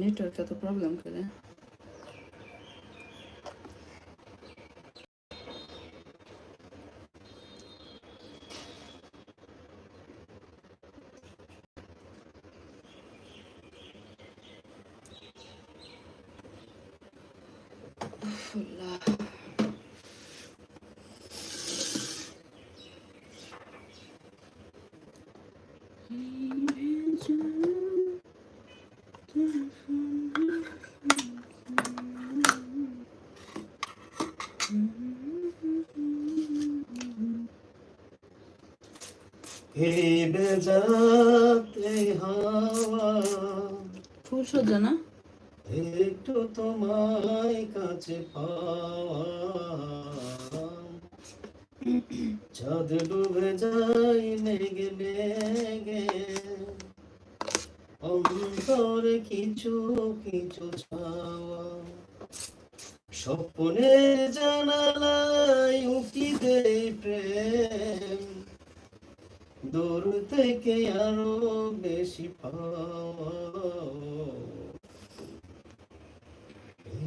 Network এত problem করে আল্লাহ এই বেজাতে হাওয়া ফুল সজ্জা না? একটু তোমায় কাছে পাওয়া। চাঁদ ডুবে যাই মেঘে মেঘে। অন্তরে কিছু কিছু ছাওয়া স্বপ্নের জানালায় উঠি দেই প্রেম। দূর থেকে আরও বেশি পাওয়া।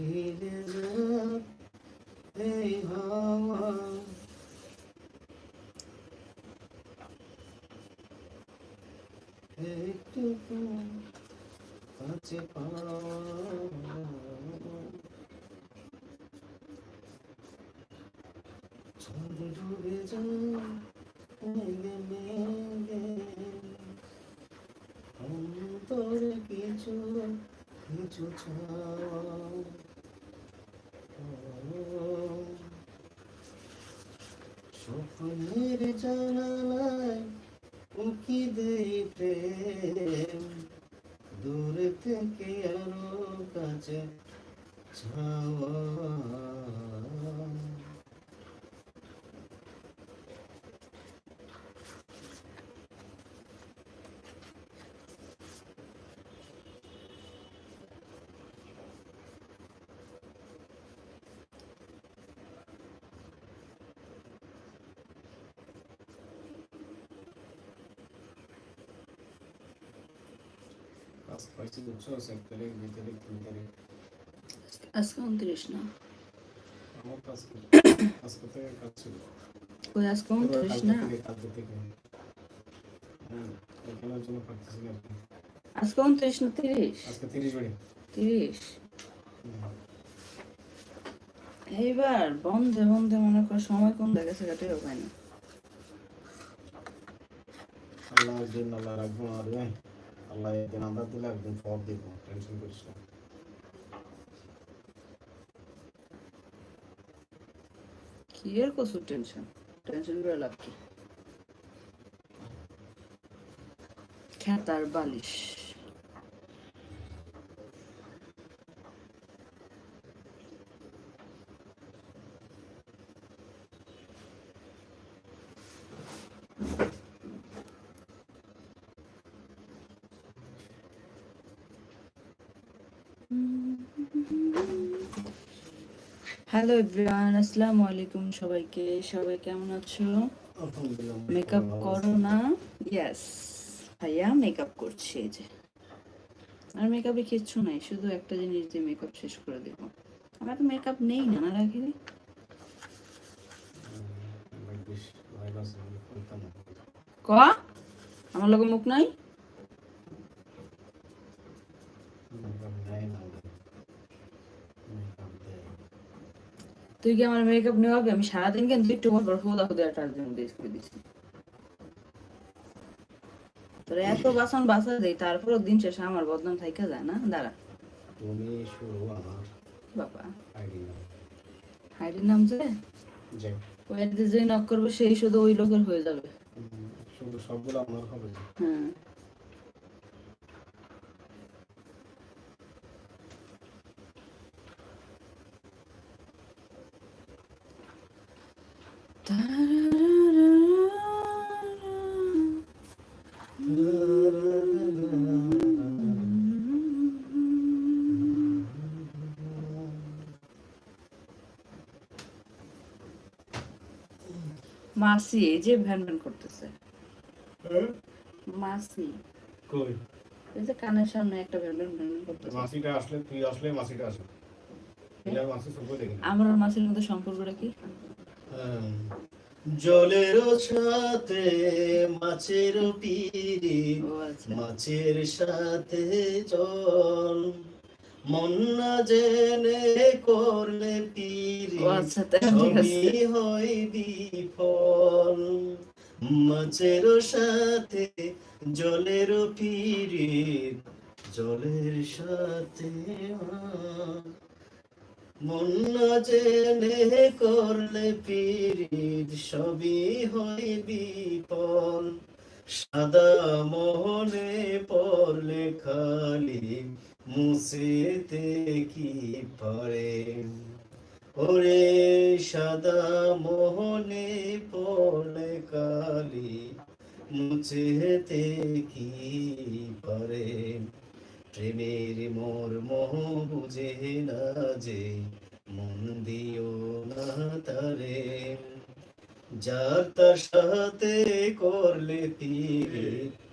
এই যে হাওয়া একটু কাছে পাওয়া। চাঁদ ডুবে মেঘে অন্তরে কিছু কিছু স্বপ্নের জানালায় উকি দেই প্রেম। দূর থেকে আরও কাছে ছাওয়া। হ্যাঁ এইবার বন্ধে বন্ধে মনে কর সময় কোন গেছে কাটেও পাই না? আল্লাহ আল্লাহ রাখব আর আল্লাহ একদিন আমরা দিলে একদিন ফল দিব টেনশন করিস না। কি এর কসু টেনশন টেনশন করে লাভ কি? খেতার বালিশ। হ্যালো এভরিওয়ান আসসালামু আলাইকুম সবাইকে। সবাই কেমন আছো? মেকআপ করো না? ইয়েস ভাইয়া মেকআপ করছে এই যে। আর মেকআপে কিচ্ছু নাই শুধু একটা জিনিস দিয়ে মেকআপ শেষ করে দেব। আমার তো মেকআপ নেই না রাখি ক? আমার লোক মুখ নাই মেকআপ দেয় না মেকআপ দেয় তুই কি আমার মেকআপ নেওয়া হবে আমি সারাদিন কিন্তু একটু পর খুদে একটা জন্য দিয়ে করে দিচ্ছি তোর এত বাসন বাসা দেই তারপরও দিন শেষে আমার বদনাম থাইকা যায় না? দাঁড়া। তুমি শুরু আমার। বাবা। আইডি হাইডির নাম যে? ওই যে নক করবে সেই শুধু ওই লোকের হয়ে যাবে। শুধু সবগুলো আমার হবে। হ্যাঁ। মাসি এই যে ভ্যান ভ্যান করতেছে। মাসি। কই? এই যে কানের সামনে একটা ভ্যান ভ্যান ভ্যান করতেছে। মাসিটা আসলে তুই আসলে মাসিটা আসে। তুই আর মাসি সব দেখি আমার মাসির মধ্যে সম্পর্কটা কি? হ্যাঁ। জলের সাথে মাছের পিড়ি আচ্ছা। মাছের সাথে জল। মন না জেনে করলে পিড়ি আচ্ছা হয় বিফল। মাছের সাথে জলের পিড়ি জলের সাথে। মন জেনে করলে পিরিত সবই হয় বিপল। সাদা মোহনে পড়লে খালি মুছেতে কি পারে ওরে সাদা মোহনে পড়লে কালি মুছেতে কি পারে প্রেমের মোর মোহ বুঝে না যে, মন দিও না তারে। যার তার সাথে করলে পীড়িত